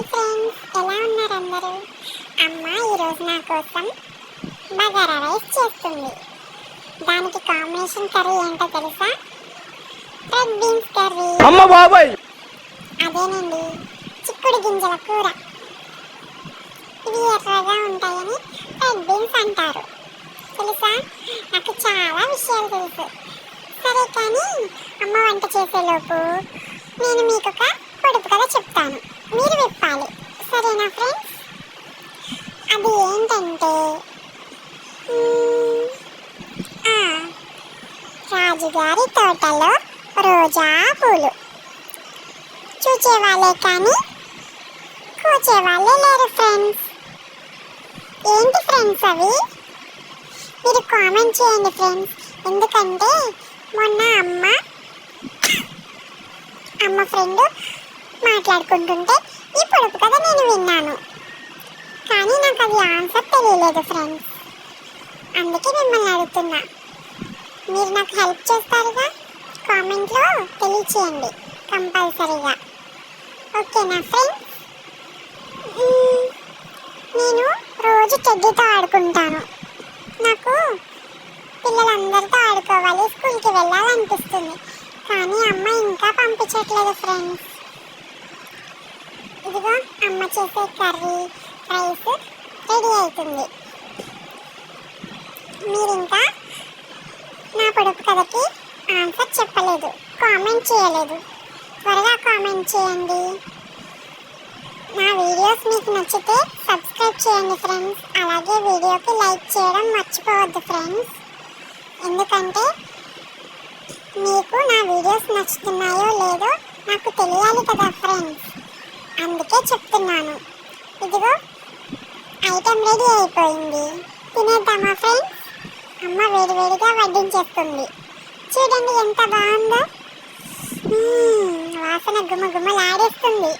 Hi friends ఎలా ఉన్నారు అందరూ? అమ్మ ఈరోజు నా కోసం బగారా రైస్ చేస్తుంది. దానికి కాంబినేషన్ కర్రీ ఏంటో తెలుసా? Red beans curry. అమ్మ బాబాయ్! అదేనండి చిక్కుడు గింజల కూర. ఇవి ఎర్రగా ఉంటాయని రెడ్ బీన్స్ అంటారు. తెలుసా? నాకు చాలా విషయాలు తెలుసు. సరే కానీ అమ్మ వంట చేసేలోపు నేను మీకు ఒక పొడుపు కథ చెప్తాను. సరేనా ఫ్రెండ్స్. అది ఏంటంటే రాజుగారి తోటలో రోజా పూలు. చూచేవాళ్ళే కానీ కూచేవాళ్ళే లేరు ఫ్రెండ్స్. ఏంటి ఫ్రెండ్స్ అవి? మీరు కామెంట్ చేయండి ఫ్రెండ్స్. ఎందుకంటే మొన్న అమ్మ అమ్మ ఫ్రెండ్ మాట్లాడుకుంటుంటే ఈ పొడుపు నేను విన్నాను. కానీ నాకు అది ఆన్సర్ తెలియలేదు ఫ్రెండ్స్ అందుకే మిమ్మల్ని అడుగుతున్నా. మీరు నాకు హెల్ప్ చేస్తారుగా? కామెంట్లో తెలియచేయండి కంపల్సరీగా. ఓకేనా ఫ్రెండ్స్ నేను రోజు టెడ్డీతో ఆడుకుంటాను. నాకు పిల్లలందరితో ఆడుకోవాలి స్కూల్కి వెళ్ళాలనిపిస్తుంది. కానీ అమ్మ ఇంకా పంపించట్లేదు ఫ్రెండ్స్ ఇదిగో అమ్మ చేసే కర్రీ రైస్ రెడీ అవుతుంది మీరు ఇంకా నా పొడుపు కథకి ఆన్సర్ చెప్పలేదు కామెంట్ చేయలేదు. త్వరగా కామెంట్ చేయండి. నా వీడియోస్ మీకు నచ్చితే సబ్స్క్రైబ్ చేయండి ఫ్రెండ్స్. అలాగే వీడియోకి లైక్ చేయడం మర్చిపోవద్దు ఫ్రెండ్స్. ఎందుకంటే మీకు నా వీడియోస్ నచ్చుతున్నాయో లేదో నాకు తెలియాలి కదా ఫ్రెండ్స్. అందుకే చెప్తున్నాను. ఇదిగో ఐటెం రెడీ అయిపోయింది. తినేద్దామా ఫ్రెండ్స్? అమ్మ వేడివేడిగా వడ్డించేస్తుంది. చూడండి ఎంత బాగుందో. వాసన గుమ గుమలాడేస్తుంది